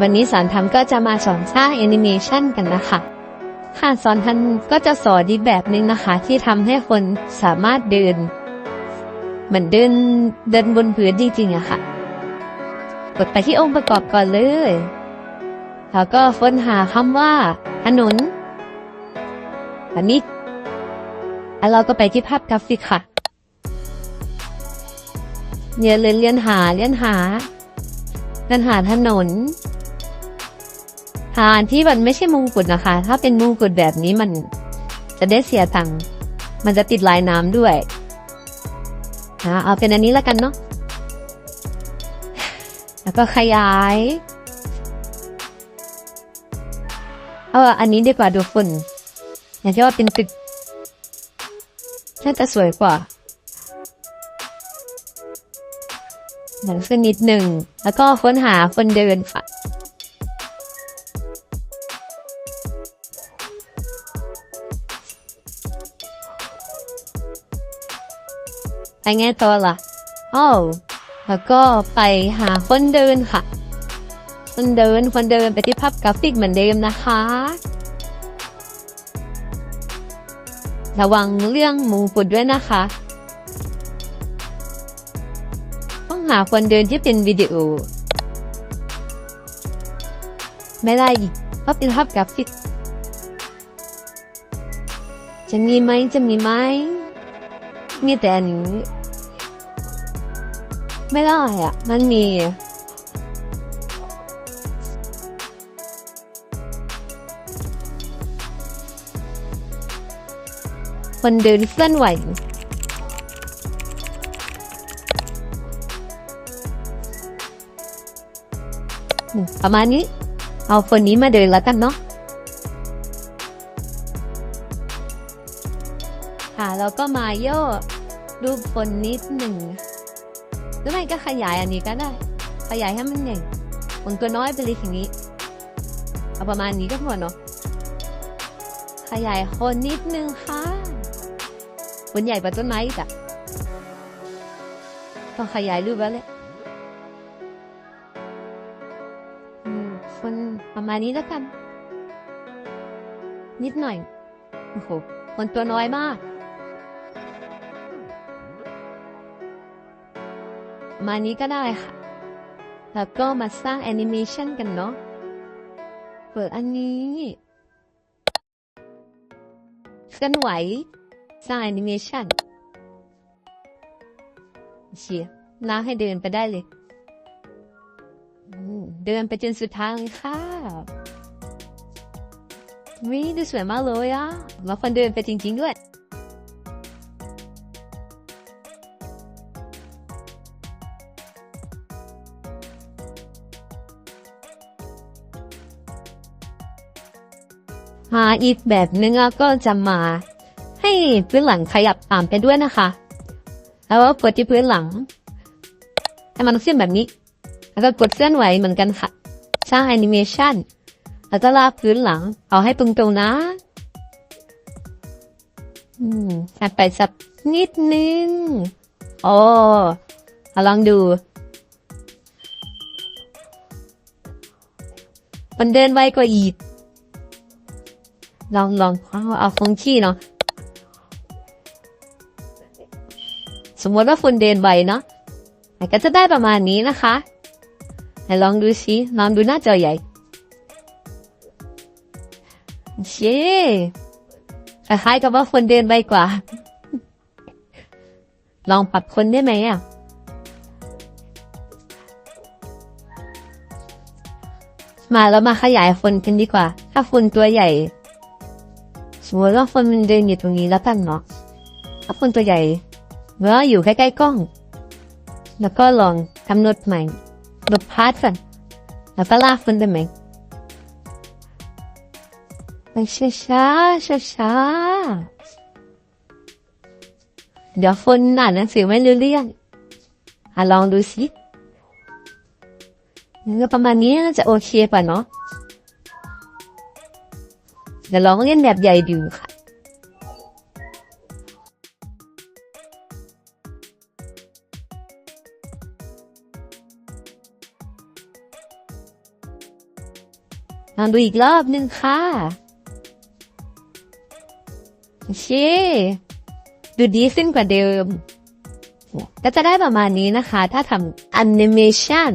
วันนี้สอนทำก็จะมาสอนสร้างแอนิเมชันกันนะคะค่ะสอนทำก็จะสอนอีกแบบหนึงนะคะ ที่ทำให้คนสามารถเดิน เหมือนเดินเดินบนพื้นจริงๆอะค่ะ กดไปที่องค์ประกอบก่อนเลย แล้วก็ค้นหาคำว่า ถนนอันนี้แล้วเราก็ไปที่ภาพกราฟิกค่ะเนี่ยเลยเลียนหาเลียนหาเลียนหาถนน หาอันที่มันไม่ใช่มงกุฎนะคะ ถ้าเป็นมงกุฎแบบนี้มันจะได้เสียตังค์มันจะติดลายน้ำด้วยอ่าเอาเป็นอันนี้แล้วกันเนาะแล้วก็ขยายเอาอันนี้ดีกว่าดูฝุ่นอย่างที่ว่าเป็นตึกน่าจะสวยกว่าหนังขึ้นนิดหนึ่ง แล้วก็ค้นหาคนเดินค่ะ ไปไงต่อล่ะอ้าวแล้วก็ไปหาคนเดินค่ะ คนเดินคนเดินไปที่ภาพกราฟิกเหมือนเดิมนะคะ ระวังเรื่องหมูปุดด้วยนะคะ ต้องหาคนเดินที่เป็นวิดีโอ ไม่ได้อีกเพราะเป็นภาพกราฟิก จะมีไหมจะมีไหม มีแต่อันนี้ ไม่ได้อะ มันมีคนเดินเคลื่อนไหวประมาณนี้ เอาคนนี้มาเดินแล้วกันเนาะ ค่ะแล้วก็มาโยรูปคนนิดหนึ่งหรือไม่ก็ขยายอันนี้ก็ได้ ขยายให้มันใหญ่มันตัวน้อยไปเลยทีนี้เอาประมาณนี้ก็พอเนาะขยายคนนิดนึงค่ะคนใหญ่กว่าต้นไม้อีกอะต้องขยายรูปแล้วแหละอืมคนประมาณนี้แล้วกัน นิดหน่อยโอ้โหคนตัวน้อยมาก มานี้ก็ได้ค่ะ แล้วก็มาสร้างแอนิเมชันกันเนาะ เปิดอันนี้เคลื่อนไหว สร้างแอนิเมชันเชียร์ลาให้เดินไปได้เลย เดินไปจนสุดทางเลยค่ะวิดูสวยมากเลยอะมาคนเดินไปจริง ๆ ด้วย หาอีกแบบนึงก็จะมา ให้พื้นหลังขยับตามไปด้วยนะคะ แล้วก็กดที่พื้นหลังให้มันขึ้นแบบนี้ แล้วก็กดเคลื่อนไหวเหมือนกันค่ะสร้างแอนิเมชันแล้วก็ลากพื้นหลัง เอาให้ตรงๆนะ อืมไปสักนิดนึงโอ้เอาลองดูมันเดินไวกว่าอีก ลองลองเอาเอาคงที่เนาะสมมติว่าฝุ่นเดินไวเนาะมันก็จะได้ประมาณนี้นะคะไหนลองดูสิลองดูหน้าจอใหญ่เช่คล้ายๆกับว่าฝุ่นเดินไวกว่า ลองปรับคนได้ไหมอะมาแล้วมาขยายคนกันดีกว่า ถ้าฝุ่นตัวใหญ่ สมมติว่าคนมันเดินอยู่ตรงนี้แล้วกันเนาะถ้าคนตัวใหญ่เมื่ออยู่ใกล้ๆกล้อง แล้วก็ลองกำหนดใหม่ลบพาร์ทก่อนแล้วก็ลากคนได้ไหมไปช้าช้าช้าช้าๆเดี๋ยวคนอ่านหนังสือไม่รู้เรื่องอะลองดูสิงั้นก็ประมาณนี้น่าจะโอเคป่ะเนาะ เดี๋ยวลองเล่นแบบใหญ่ดูค่ะลองดูอีกรอบหนึ่งค่ะโอเคดูดีขึ้นกว่าเดิมก็จะได้ประมาณนี้นะคะ ถ้าทำแอนิเมชัน